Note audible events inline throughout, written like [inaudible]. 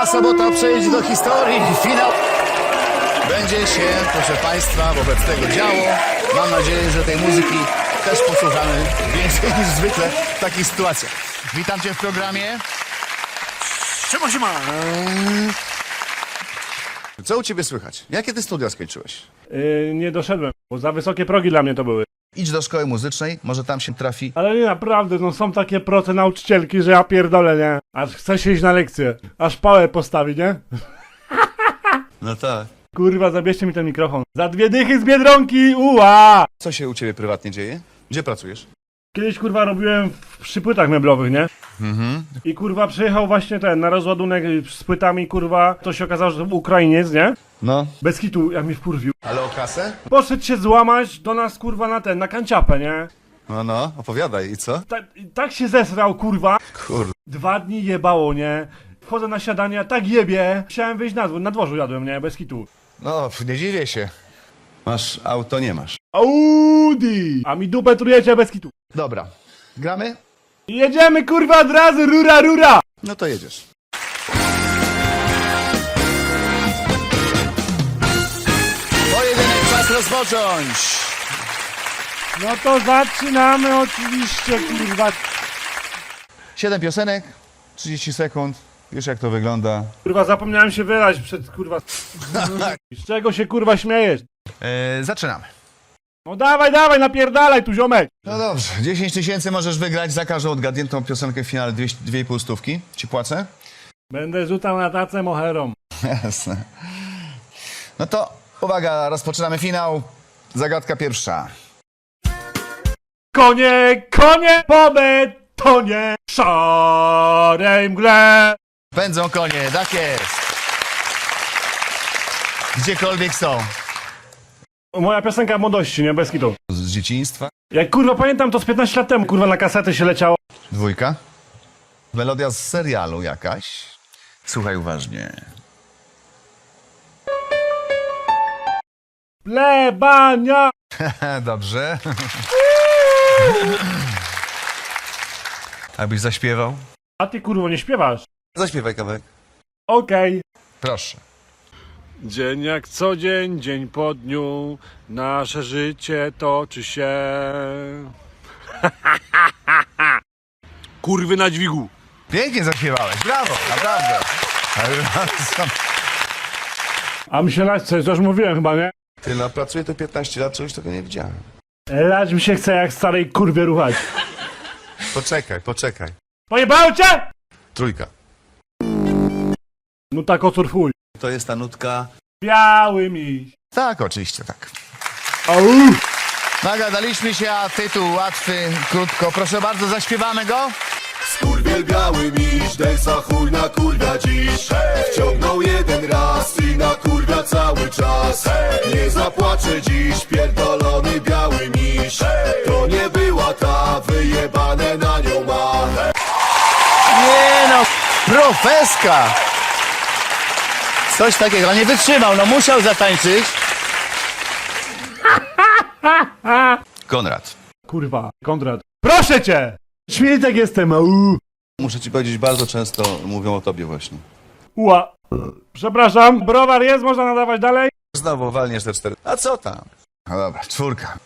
Ta sobota przejdzie do historii. Finał będzie się, proszę Państwa, wobec tego działo. Mam nadzieję, że tej muzyki też posłuchamy więcej niż zwykle w takich sytuacjach. Witam Cię w programie. Siema, siema. Co u Ciebie słychać? Jakie Ty studia skończyłeś? Yy, nie doszedłem, bo za wysokie progi dla mnie to były. Idź do szkoły muzycznej, może tam się trafi. Ale nie, naprawdę, no są takie proce nauczycielki, że ja pierdolę, nie? Aż chce się iść na lekcję. Aż pałę postawi, nie? [laughs] No tak. Kurwa, zabierzcie mi ten mikrofon. Za dwie dychy z Biedronki, uła! Co się u Ciebie prywatnie dzieje? Gdzie pracujesz? Kiedyś, kurwa, robiłem w, przy płytach meblowych, nie? Mhm. I, kurwa, przyjechał właśnie ten, na rozładunek z płytami, kurwa, to się okazało, że to był Ukrainiec, nie? No. Bez kitu, jak mnie wkurwił. Ale o kasę? Poszedł się złamać do nas, kurwa, na ten, na kanciapę, nie? No, no, opowiadaj. I co? Tak, tak się zesrał, kurwa. Kurde. Dwa dni jebało, nie? Wchodzę na siadanie, tak jebie. Chciałem wyjść na dwór, na dworzu jadłem, nie? Bez kitu. No, nie dziwię się. Masz auto, nie masz. Audi! A mi dupę trujecie bez kitu. Dobra. Gramy? Jedziemy, kurwa, od razu, rura, rura! No to jedziesz. Pojedynek czas rozpocząć. No to zaczynamy oczywiście, kurwa. Siedem piosenek, 30 sekund. Wiesz jak to wygląda. Kurwa, zapomniałem się wylać przed, kurwa... [laughs] Z czego się, kurwa, śmiejesz? Eee, zaczynamy. No dawaj, dawaj, napierdalaj tu, ziomek! No dobrze, 10 tysięcy możesz wygrać za każdą odgadniętą piosenkę w finale 2,5 stówki. Ci płacę? Będę rzucał na tacę moherą. [laughs] Jasne. No to uwaga, rozpoczynamy finał. Zagadka pierwsza. Konie, konie po betonie, szarej mgle. Pędzą konie, tak jest. Gdziekolwiek są. Moja piosenka młodości, nie? Bez kitu. Z dzieciństwa. Jak kurwa pamiętam, to z 15 lat temu, kurwa, na kasety się leciało. Dwójka. Melodia z serialu jakaś. Słuchaj uważnie. Plebania! [laughs] Dobrze. [laughs] Abyś zaśpiewał? A ty kurwo nie śpiewasz. Zaśpiewaj kawałek. Okej. Proszę. Dzień jak co dzień, dzień po dniu, nasze życie toczy się. Kurwy na dźwigu. Pięknie zaśpiewałeś, brawo, naprawdę. A mi się lać chce, już mówiłem chyba, nie? Ty no, pracuję tu 15 lat, czegoś tego nie widziałem. Lać mi się chce jak starej kurwie ruchać. Poczekaj, poczekaj. Pojebało cię! Trójka. No tak ocurfuj. To jest ta nutka. Biały miś. Tak, oczywiście, tak. Au! Nagadaliśmy się, a tytuł łatwy, krótko. Proszę bardzo, zaśpiewamy go. Skurwiel biały miś, Dejsa chuj na kurwia dziś Wciągnął jeden raz i na kurwia cały czas Nie zapłaczę dziś, pierdolony biały miś To nie była ta, wyjebane na nią ma Nie no, profeska! Coś takiego, no nie wytrzymał, no musiał zatańczyć. Konrad, Kurwa, Konrad. Proszę cię! Śmieltek jestem, au! muszę ci powiedzieć, bardzo często mówią o tobie właśnie. Ua. Przepraszam, browar jest, można nadawać dalej? Znowu walniesz te cztery. A co tam? No dobra, czwórka.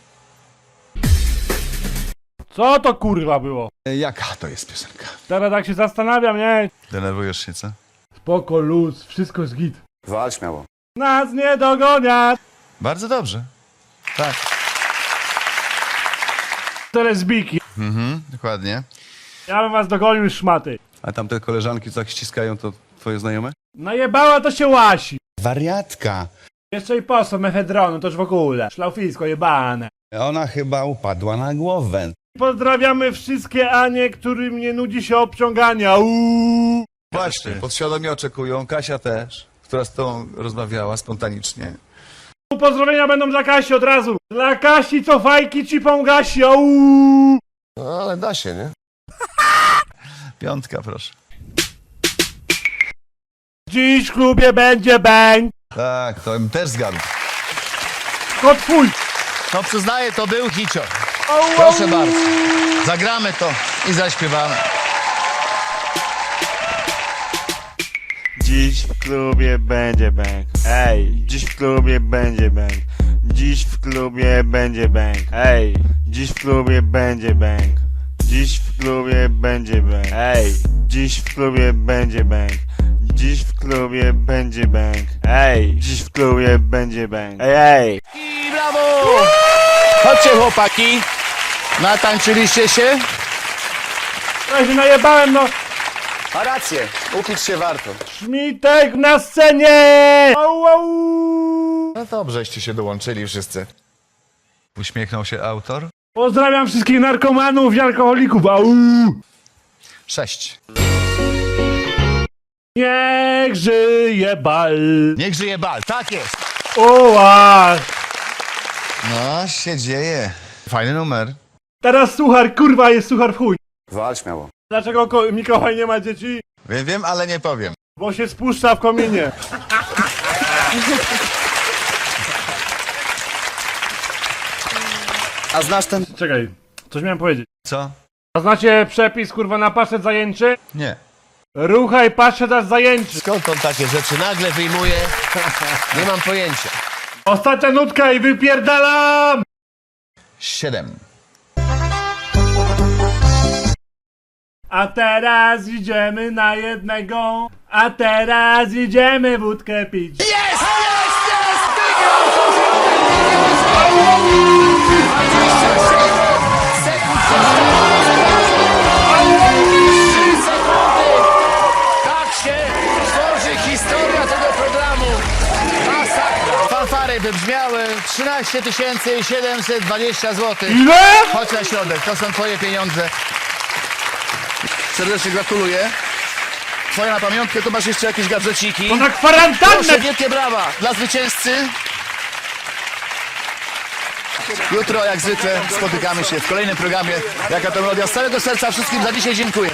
Co to kurwa było? E, Jaka to jest piosenka? Teraz tak się zastanawiam, nie? Denerwujesz się, co? Spoko, luz, wszystko jest git. Wal śmiało. Nas nie dogoniać! Bardzo dobrze. Tak. To lesbijki. Mhm, dokładnie. Ja bym was dogonił szmaty. A tam te koleżanki, co tak ściskają, to twoje znajome? Najebała to się łasi. Wariatka. Jeszcze i poso mefedronu, to już w ogóle. Szlaufisko jebane. Ona chyba upadła na głowę. Pozdrawiamy wszystkie Anie, którym nie nudzi się obciągania. Uuu. Właśnie, podświadomie oczekują, Kasia też, która z tobą rozmawiała spontanicznie. Pozdrowienia będą dla Kasi od razu. Dla Kasi, co fajki ci gasi. No ale da się, nie? [laughs] Piątka, proszę. Dziś w klubie będzie bang. Tak, to bym też zgadł. To twój. No przyznaję, to był hicior. Au, au. Proszę bardzo. Zagramy to i zaśpiewamy. Dziś w klubie będzie bank. Ej, dziś w klubie będzie bank. Dziś w klubie będzie bank. Ej, dziś w klubie będzie bank. Dziś w klubie będzie bank. Ej, dziś w klubie będzie bank. Dziś w klubie będzie bank. Ej, dziś w klubie będzie bank. Ej, ej. I brawo! Chodźcie chłopaki. Natańczyliście się? Ja się najebałem, no. Ma rację, upić się warto. Szmitek na scenie! Au, au. No dobrzeście się dołączyli wszyscy. Uśmiechnął się autor. Pozdrawiam wszystkich narkomanów i alkoholików. Au. Sześć. Niech żyje bal. Niech żyje bal, tak jest. Oła. No, się dzieje. Fajny numer. Teraz suchar, kurwa, jest suchar w chuj. Wal śmiało. Dlaczego ko- Mikołaj nie ma dzieci? Wiem, wiem, ale nie powiem. Bo się spuszcza w kominie. A znasz ten... Czekaj, coś miałem powiedzieć. Co? A znacie przepis, kurwa, na paszet zajęczy? Nie. Ruchaj paszet aż zajęczy. Skąd on takie rzeczy nagle wyjmuje? Nie mam pojęcia. Ostatnia nutka i wypierdalam! Siedem. A teraz idziemy na jednego, a teraz idziemy wódkę pić. Tak się tworzy historia tego programu. Masakra. Fanfary wybrzmiały 13 720 zł. Ile? Chodź na środek, to są twoje pieniądze. Serdecznie gratuluję. Twoja na pamiątkę, to masz jeszcze jakieś gadżeciki. To na kwarantannę! Proszę, wielkie brawa dla zwycięzcy. Jutro, jak zwykle, spotykamy się w kolejnym programie. Jaka to melodia z całego serca wszystkim za dzisiaj dziękuję.